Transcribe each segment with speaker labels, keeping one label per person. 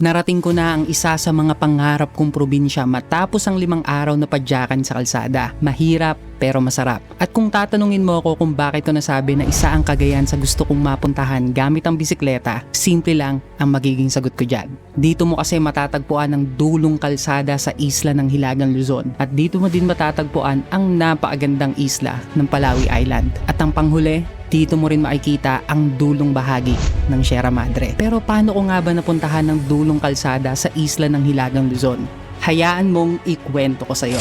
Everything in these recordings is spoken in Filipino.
Speaker 1: Narating ko na ang isa sa mga pangarap kong probinsya matapos ang limang araw na padyakan sa kalsada. Mahirap pero masarap. At kung tatanungin mo ako kung bakit ko nasabi na isa ang Cagayan sa gusto kong mapuntahan gamit ang bisikleta, simple lang ang magiging sagot ko dyan. Dito mo kasi matatagpuan ang dulong kalsada sa isla ng Hilagang Luzon. At dito mo din matatagpuan ang napakagandang isla ng Palawi Island. At ang panghuli, dito mo rin makikita ang dulong bahagi ng Sierra Madre. Pero paano ko nga ba napuntahan ng dulong kalsada sa isla ng Hilagang Luzon? Hayaan mong ikwento ko sa'yo.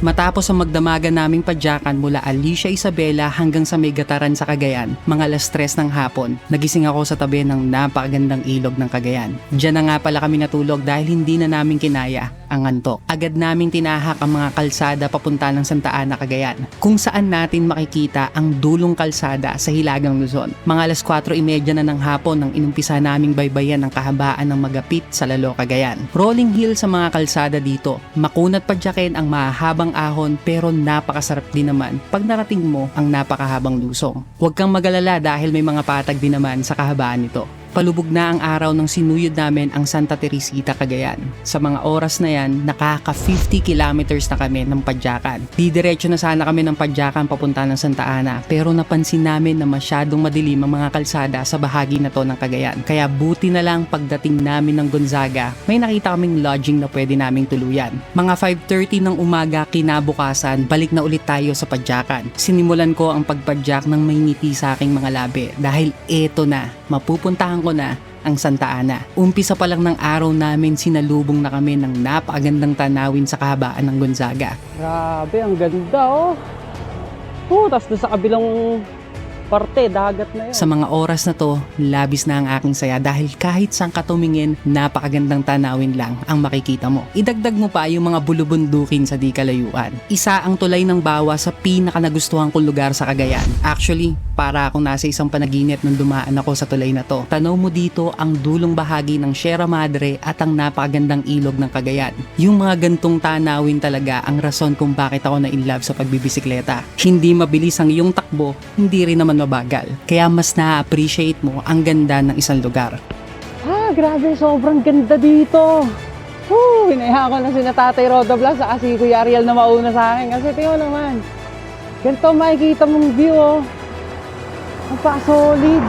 Speaker 1: Matapos ang magdamagan naming padyakan mula Alicia Isabela hanggang sa may gataran sa Cagayan, mga alas tres ng hapon, nagising ako sa tabi ng napakagandang ilog ng Cagayan. Diyan na nga pala kami natulog dahil hindi na namin kinaya ang antok. Agad naming tinahak ang mga kalsada papunta ng Santa Ana, Cagayan, kung saan natin makikita ang dulong kalsada sa Hilagang Luzon. Mga alas 4.30 na ng hapon nang inumpisa naming baybayan ang kahabaan ng Magapit sa Lalo, Cagayan. Rolling hill sa mga kalsada dito. Makunat padyakin ang mahabang ahon pero napakasarap din naman pag narating mo ang napakahabang lusong. Huwag kang magalala dahil may mga patag din naman sa kahabaan nito. Palubog na ang araw nang sinuyod namin ang Santa Teresita, Cagayan. Sa mga oras na yan, nakaka 50 kilometers na kami ng padyakan. Didiretso na sana kami ng padyakan papunta ng Santa Ana pero napansin namin na masyadong madilim ang mga kalsada sa bahagi na to ng Cagayan. Kaya buti na lang pagdating namin ng Gonzaga, may nakita kaming lodging na pwede naming tuluyan. Mga 5.30 ng umaga kinabukasan, balik na ulit tayo sa padyakan. Sinimulan ko ang pagpadyak ng may ngiti sa aking mga labi dahil eto na, mapupuntahan ko na ang Santa Ana. Umpisa pa lang ng araw namin sinalubong na kami ng napakagandang tanawin sa kahabaan ng Gonzaga.
Speaker 2: Grabe, ang ganda oh. Oh, tapos sa kabilang parte, dagat na yun.
Speaker 1: Sa mga oras na to, labis na ang aking saya dahil kahit saan ka tumingin, napakagandang tanawin lang ang makikita mo. Idagdag mo pa yung mga bulubundukin sa di kalayuan. Isa ang tulay ng bawa sa pinaka nagustuhan kong lugar sa Cagayan. Actually, para akong nasa isang panaginip nung dumaan ako sa tulay na to. Tanaw mo dito ang dulong bahagi ng Sierra Madre at ang napakagandang ilog ng Cagayan. Yung mga gantong tanawin talaga ang rason kung bakit ako na in love sa pagbibisikleta. Hindi mabilis ang iyong takbo, hindi rin naman mabagal. Kaya mas na-appreciate mo ang ganda ng isang lugar.
Speaker 2: Ah, grabe, sobrang ganda dito. Woo, hinaya ko na si Tatay Rodo sa si Kuya Ariel na mauna sa akin. Kasi mo naman, ganito makikita mong view oh. Ang pa-solid.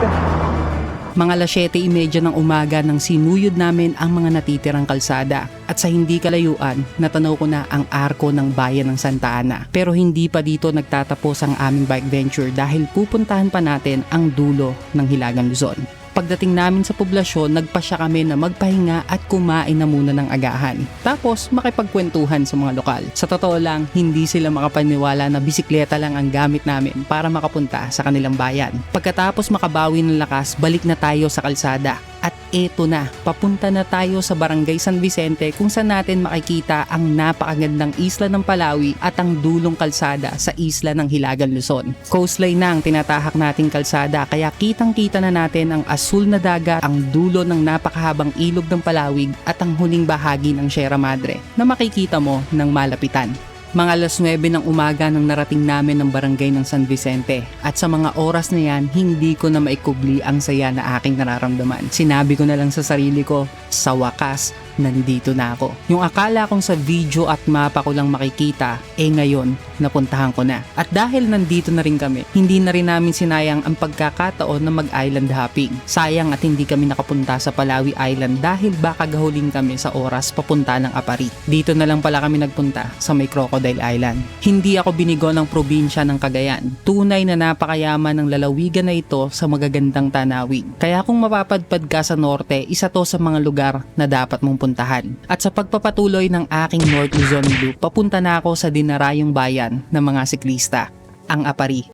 Speaker 1: Mga alas 7.30 ng umaga nang sinuyod namin ang mga natitirang kalsada. At sa hindi kalayuan, natanaw ko na ang arko ng bayan ng Santa Ana. Pero hindi pa dito nagtatapos ang aming bike venture dahil pupuntahan pa natin ang dulo ng Hilagang Luzon. Pagdating namin sa poblasyon, nagpasya kami na magpahinga at kumain na muna ng agahan. Tapos makipagkwentuhan sa mga lokal. Sa totoo lang, hindi sila makapaniwala na bisikleta lang ang gamit namin para makapunta sa kanilang bayan. Pagkatapos makabawi ng lakas, balik na tayo sa kalsada. Eto na, papunta na tayo sa Barangay San Vicente kung saan natin makikita ang napakagandang isla ng Palawi at ang dulong kalsada sa isla ng Hilagan Luzon. Coastline na ang tinatahak nating kalsada kaya kitang-kita na natin ang asul na dagat, ang dulo ng napakahabang ilog ng Palawig at ang huling bahagi ng Sierra Madre na makikita mo ng malapitan. Mga alas 9 ng umaga nang narating namin ng barangay ng San Vicente at sa mga oras na yan, hindi ko na maikubli ang saya na aking nararamdaman. Sinabi ko na lang sa sarili ko, sa wakas, nandito na ako. Yung akala kong sa video at mapa ko lang makikita, eh ngayon, napuntahan ko na. At dahil nandito na rin kami, hindi na rin namin sinayang ang pagkakataon na mag-island hopping. Sayang at hindi kami nakapunta sa Palawi Island dahil baka gahuling kami sa oras papunta ng Apari. Dito na lang pala kami nagpunta sa may Crocodile Island. Hindi ako binigo ng probinsya ng Cagayan. Tunay na napakayaman ng lalawigan na ito sa magagandang tanawin. Kaya kung mapapadpad ka sa norte, isa to sa mga lugar na dapat mong puntahan. At sa pagpapatuloy ng aking North Luzon Loop, papunta na ako sa dinarayong bayan ng mga siklista, ang Apari.